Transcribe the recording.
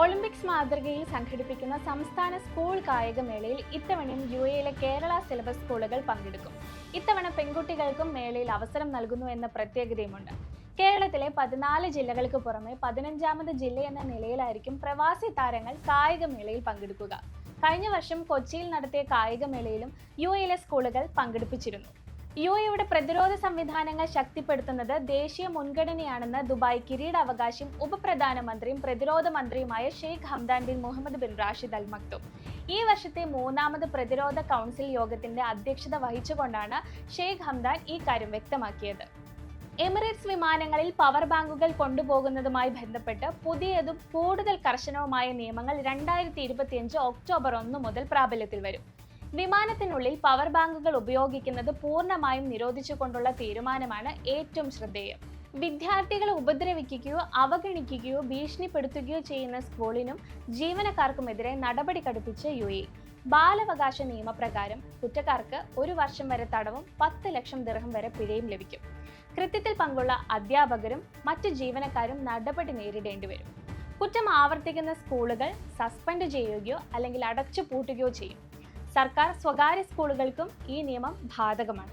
Olympics മാതൃകയിൽ സംഘടിപ്പിക്കുന്ന സംസ്ഥാന സ്കൂൾ കായികമേളയിൽ ഇത്തവണയും യു എയിലെ കേരള സിലബസ് സ്കൂളുകൾ പങ്കെടുക്കും. ഇത്തവണ പെൺകുട്ടികൾക്കും മേളയിൽ അവസരം നൽകുന്നു എന്ന പ്രത്യേകതയുമുണ്ട്. കേരളത്തിലെ പതിനാല് ജില്ലകൾക്ക് പുറമെ പതിനഞ്ചാമത് ജില്ല എന്ന നിലയിലായിരിക്കും പ്രവാസി താരങ്ങൾ കായികമേളയിൽ പങ്കെടുക്കുക. കഴിഞ്ഞ വർഷം കൊച്ചിയിൽ നടത്തിയ കായികമേളയിലും യു എയിലെ സ്കൂളുകൾ പങ്കെടുപ്പിച്ചിരുന്നു. യു എയുടെ പ്രതിരോധ സംവിധാനങ്ങൾ ശക്തിപ്പെടുത്തുന്നത് ദേശീയ മുൻഗണനയാണെന്ന് ദുബായ് കിരീടാവകാശിയും ഉപപ്രധാനമന്ത്രിയും പ്രതിരോധ മന്ത്രിയുമായ Sheikh Hamdan bin Mohammed bin Rashid Al Maktoum ഈ വർഷത്തെ മൂന്നാമത് പ്രതിരോധ കൗൺസിൽ യോഗത്തിന്റെ അധ്യക്ഷത വഹിച്ചുകൊണ്ടാണ് ഷെയ്ഖ് ഹംദാൻ ഈ കാര്യം വ്യക്തമാക്കിയത്. എമിറേറ്റ്സ് വിമാനങ്ങളിൽ പവർ ബാങ്കുകൾ കൊണ്ടുപോകുന്നതുമായി ബന്ധപ്പെട്ട് പുതിയതും കൂടുതൽ കർശനവുമായ നിയമങ്ങൾ രണ്ടായിരത്തി ഇരുപത്തിയഞ്ച് ഒക്ടോബർ ഒന്ന് മുതൽ പ്രാബല്യത്തിൽ വരും. വിമാനത്തിനുള്ളിൽ പവർ ബാങ്കുകൾ ഉപയോഗിക്കുന്നത് പൂർണമായും നിരോധിച്ചുകൊണ്ടുള്ള തീരുമാനമാണ് ഏറ്റവും ശ്രദ്ധേയം. വിദ്യാർത്ഥികളെ ഉപദ്രവിക്കുകയോ അവഗണിക്കുകയോ ഭീഷണിപ്പെടുത്തുകയോ ചെയ്യുന്ന സ്കൂളിനും ജീവനക്കാർക്കുമെതിരെ നടപടി കടുപ്പിച്ച് യു എ. ബാലാവകാശ നിയമപ്രകാരം കുറ്റക്കാർക്ക് ഒരു വർഷം വരെ തടവും പത്ത് ലക്ഷം ദിർഹം വരെ പിഴയും ലഭിക്കും. കൃത്യത്തിൽ പങ്കുള്ള അധ്യാപകരും മറ്റു ജീവനക്കാരും നടപടി നേരിടേണ്ടി വരും. കുറ്റം ആവർത്തിക്കുന്ന സ്കൂളുകൾ സസ്പെൻഡ് ചെയ്യുകയോ അല്ലെങ്കിൽ അടച്ചു പൂട്ടുകയോ ചെയ്യും. സർക്കാർ സ്വകാര്യ സ്കൂളുകൾക്കും ഈ നിയമം ബാധകമാണ്.